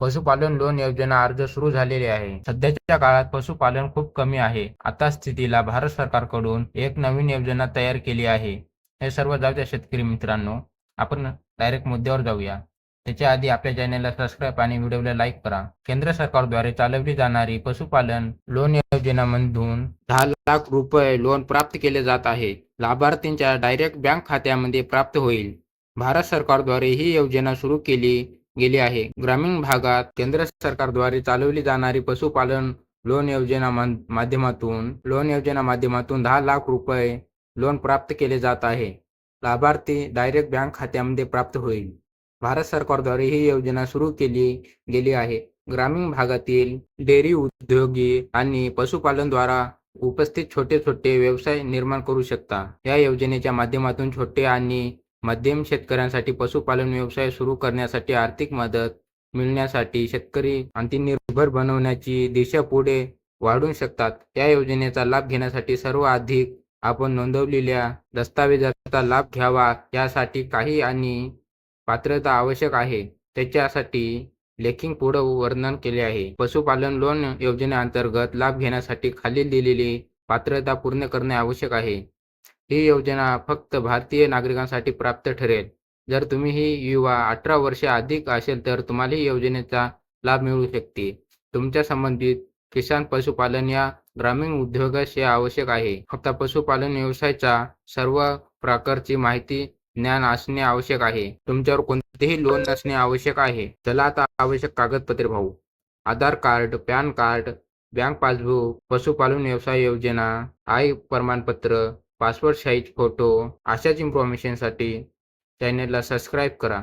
पशुपालन लोन योजना अर्ज सुरू झालेले आहे. सध्याच्या काळात पशुपालन खूप कमी आहे. आता स्थितीला भारत सरकारकडून एक नवीन योजना तयार केली आहे. हे सर्व जाऊ द्या शेतकरी मित्रांनो. आपण डायरेक्ट मुद्द्यावर जाऊया. त्याच्या आधी आपल्या चॅनेलला सबस्क्राईब आणि व्हिडिओला लाईक करा. केंद्र सरकारद्वारे चालवली जाणारी पशुपालन लोन योजनामधून दहा लाख रुपये लोन प्राप्त केले जात आहे. लाभार्थींच्या डायरेक्ट बँक खात्यामध्ये प्राप्त होईल. भारत सरकारद्वारे ही योजना सुरू केली. गेली आहे. ग्रामीण भागात केंद्र सरकारद्वारे चालवली जाणारी पशुपालन लोन योजना माध्यमातून लोन योजना माध्यमातून दहा लाख रुपये लोन प्राप्त केले जात आहे. लाभार्थी डायरेक्ट बँक खात्यामध्ये प्राप्त होईल. भारत सरकारद्वारे ही योजना सुरू केली गेली आहे. ग्रामीण भागातील डेअरी उद्योगी आणि पशुपालनद्वारा उपस्थित छोटे छोटे व्यवसाय निर्माण करू शकता. या योजनेच्या माध्यमातून छोटे आणि मध्यम शेतकऱ्यांसाठी पशुपालन व्यवसाय सुरू करण्यासाठी आर्थिक मदत मिळण्यासाठी शेतकरी निर्भर बनवण्याची दिशा पुढे वाढू शकतात. या योजनेचा लाभ घेण्यासाठी सर्व अधिक आपण नोंदवलेल्या दस्तावेजाचा लाभ घ्यावा यासाठी काही आणि पात्रता आवश्यक आहे. त्याच्यासाठी लेखिंग पुढे वर्णन केले आहे. पशुपालन लोन योजनेअंतर्गत लाभ घेण्यासाठी खालील दिलेली पात्रता पूर्ण करणे आवश्यक आहे. ही योजना फक्त भारतीय नागरिकांसाठी प्राप्त ठरेल. जर तुम्ही ही युवा अठरा वर्षे अधिक असेल तर तुम्हाला ही योजनेचा लाभ मिळू शकते. तुमच्या संबंधित किसान पशुपालन या ग्रामीण उद्योगास हे आवश्यक आहे. फक्त पशुपालन व्यवसायाच्या सर्व प्रकारची माहिती ज्ञान असणे आवश्यक आहे. तुमच्यावर कोणतेही लोन असणे आवश्यक आहे. चला आता आवश्यक कागदपत्रे पाहू. Aadhaar card PAN card bank passbook पशुपालन व्यवसाय योजना आय प्रमाणपत्र पासपोर्ट साईज फोटो अशाच इन्फॉर्मेशनसाठी चॅनलला सबस्क्राईब करा.